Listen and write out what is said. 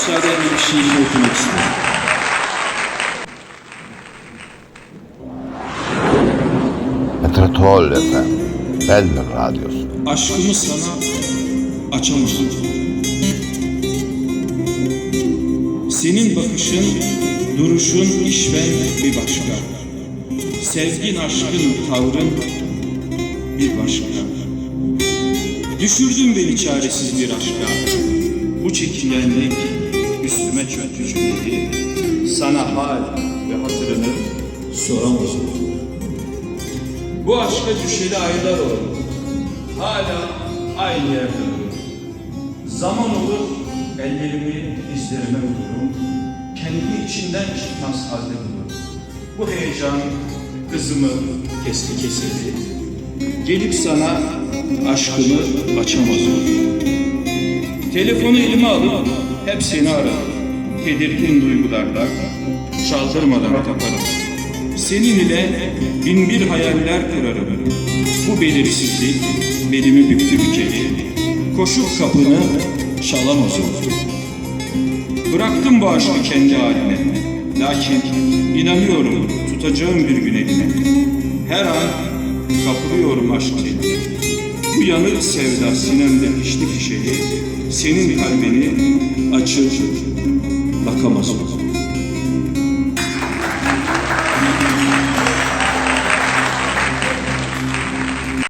Müsaadenle bir şiirimi okumak istiyorum. Metropol FM, Belmir Radyosu. Aşkımı sana açamadım. Senin bakışın, duruşun, işven bir başka. Sevgin, aşkın, tavrın bir başka. Düşürdün beni çaresiz bir aşka. Bu çekingenlik üstüme çöktü şimdi. Sana hal ve hatırını soramazım. Bu aşka düşeli aylar oldu. Hala aynı yerde duruyorum. Zaman olur ellerimi dizlerime vururum. Kendimi içinden çıkmaz halde bulurum. Bu heyecan kızımı kesti kesildi. Gelip sana aşkımı açamaz oldum. Telefonu elime alıp hep seni ararım. Tedirgin duygularla çaldırmadan kaparım. Senin ile bin bir hayaller kurarım. Bu belirsizlik belimi büktü bükeli. Koşup kapını çalamaz oldum. Bıraktım bu aşkı kendi haline. Lakin inanıyorum tutacağım bir gün eline. Her an kapılıyorum aşk teline. Bu yanık sevda sinemde pişti pişeli. Senin kalbini açır bakamaz oldum.